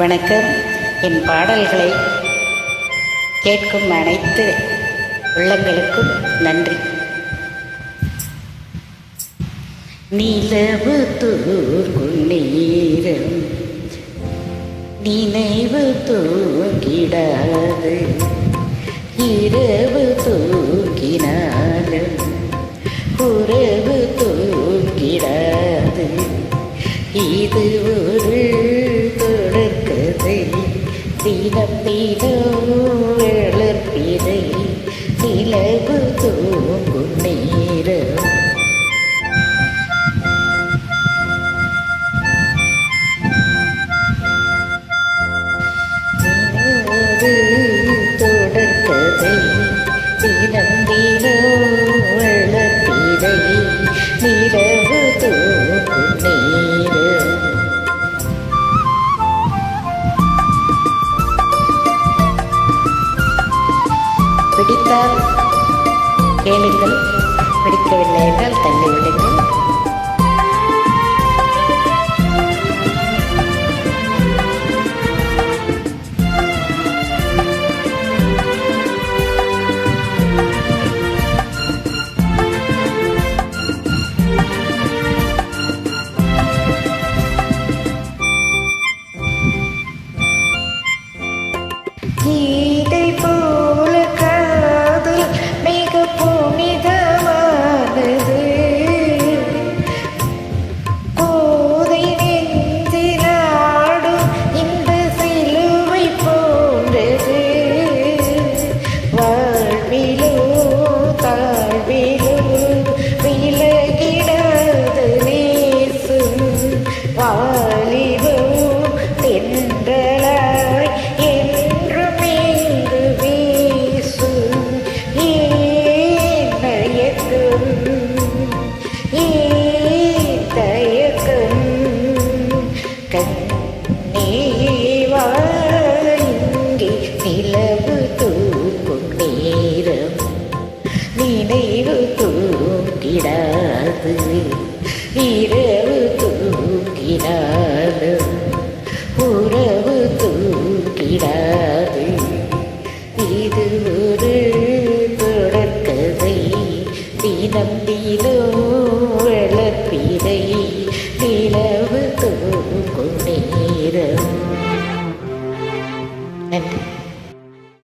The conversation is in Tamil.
வணக்கம். என் பாடல்களை கேட்கும் அனைத்து உள்ளங்களுக்கும் நன்றி. நிலவு தூங்கும் நேரம் நினைவு தூங்கிடாது இரவு தூங்கினாலும் உறவு தூங்கிடாது இது தினம் தினம் நிலவு தூங்கும் நேரம். தொடர்கதை தினம் தினம் பிடித்தால் கேளுங்கள் பிடிக்கவில்லை என்றால் தள்ளி விடுங்கள். மறந்து இரவு தூக்கிடாது உறவு தூக்கிடாது இது ஒரு தொடர்கதை. தினம் தினம் வளர்ப்பிதை நிலவு தூ